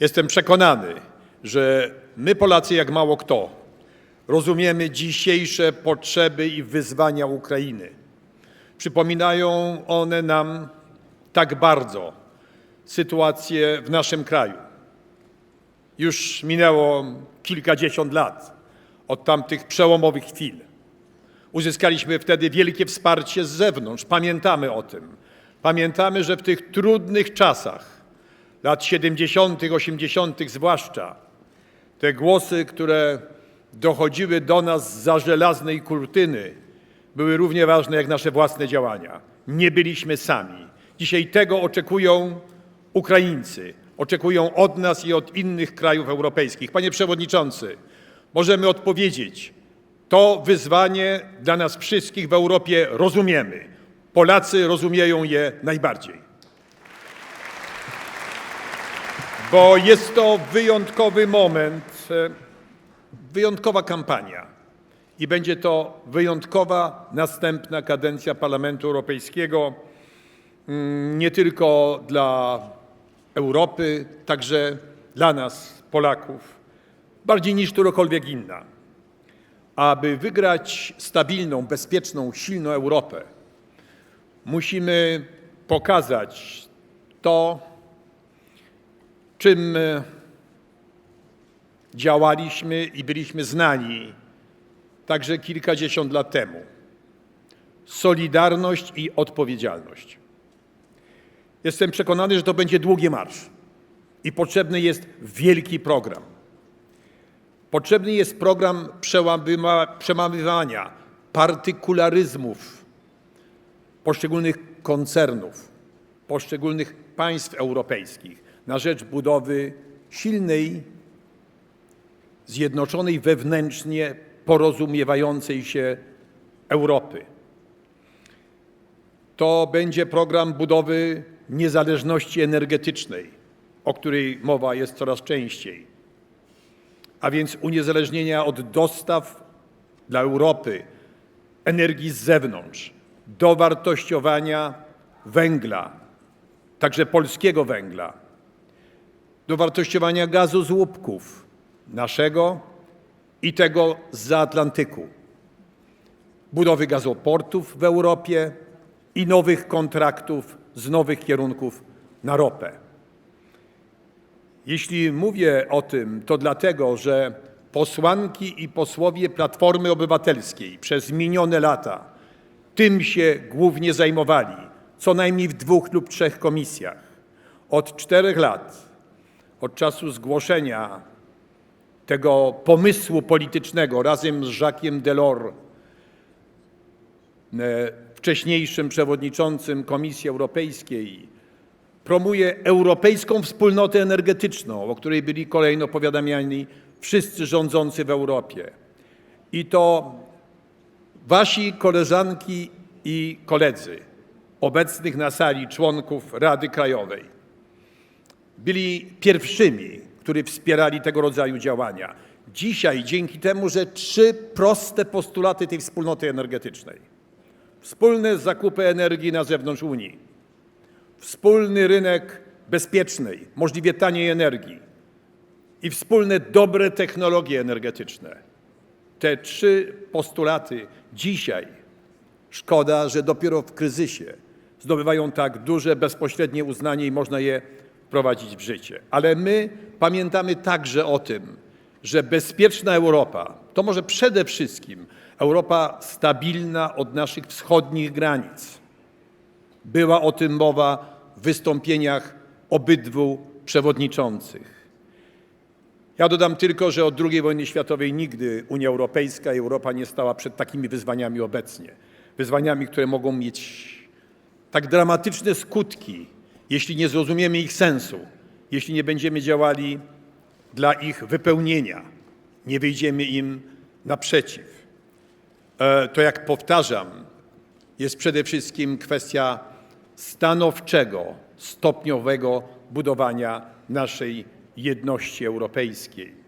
Jestem przekonany, że my, Polacy, jak mało kto, rozumiemy dzisiejsze potrzeby i wyzwania Ukrainy. Przypominają one nam tak bardzo sytuację w naszym kraju. Już minęło kilkadziesiąt lat od tamtych przełomowych chwil. Uzyskaliśmy wtedy wielkie wsparcie z zewnątrz. Pamiętamy o tym. Pamiętamy, że w tych trudnych czasach, lat 70., 80., zwłaszcza, te głosy, które dochodziły do nas za żelaznej kurtyny, były równie ważne jak nasze własne działania. Nie byliśmy sami. Dzisiaj tego oczekują Ukraińcy. Oczekują od nas i od innych krajów europejskich. Panie Przewodniczący, możemy odpowiedzieć. To wyzwanie dla nas wszystkich w Europie rozumiemy. Polacy rozumieją je najbardziej. Bo jest to wyjątkowy moment, e, wyjątkowa kampania i będzie to wyjątkowa następna kadencja Parlamentu Europejskiego mm, nie tylko dla Europy, także dla nas, Polaków, bardziej niż którakolwiek inna. Aby wygrać stabilną, bezpieczną, silną Europę, musimy pokazać to, czym e, działaliśmy i byliśmy znani także kilkadziesiąt lat temu. Solidarność i odpowiedzialność. Jestem przekonany, że to będzie długi marsz i potrzebny jest wielki program. Potrzebny jest program przemawiania partykularyzmów poszczególnych koncernów, poszczególnych państw europejskich na rzecz budowy silnej, zjednoczonej wewnętrznie, porozumiewającej się Europy. To będzie program budowy niezależności energetycznej, o której mowa jest coraz częściej, a więc uniezależnienia od dostaw dla Europy energii z zewnątrz, dowartościowania węgla, także polskiego węgla, dowartościowania gazu z łupków naszego i tego z Atlantyku, budowy gazoportów w Europie i nowych kontraktów z nowych kierunków na ropę. Jeśli mówię o tym, to dlatego, że posłanki i posłowie Platformy Obywatelskiej przez minione lata tym się głównie zajmowali, co najmniej w dwóch lub trzech komisjach. Od czterech lat, od czasu zgłoszenia tego pomysłu politycznego razem z Jacques'em Delors, e, wcześniejszym przewodniczącym Komisji Europejskiej, promuje europejską wspólnotę energetyczną, o której byli kolejno powiadamiani wszyscy rządzący w Europie. I to wasi koleżanki i koledzy obecnych na sali członków Rady Krajowej byli pierwszymi, którzy wspierali tego rodzaju działania. Dzisiaj, dzięki temu, że trzy proste postulaty tej wspólnoty energetycznej, wspólne zakupy energii na zewnątrz Unii, wspólny rynek bezpiecznej, możliwie taniej energii i wspólne dobre technologie energetyczne. Te trzy postulaty dzisiaj, szkoda, że dopiero w kryzysie zdobywają tak duże, bezpośrednie uznanie i można je wprowadzić w życie. Ale my pamiętamy także o tym, że bezpieczna Europa to może przede wszystkim Europa stabilna od naszych wschodnich granic. Była o tym mowa w wystąpieniach obydwu przewodniczących. Ja dodam tylko, że od II wojny światowej nigdy Unia Europejska i Europa nie stała przed takimi wyzwaniami obecnie. Wyzwaniami, które mogą mieć tak dramatyczne skutki, jeśli nie zrozumiemy ich sensu, jeśli nie będziemy działali dla ich wypełnienia, nie wyjdziemy im naprzeciw. E, To, jak powtarzam, jest przede wszystkim kwestia stanowczego, stopniowego budowania naszej jedności europejskiej.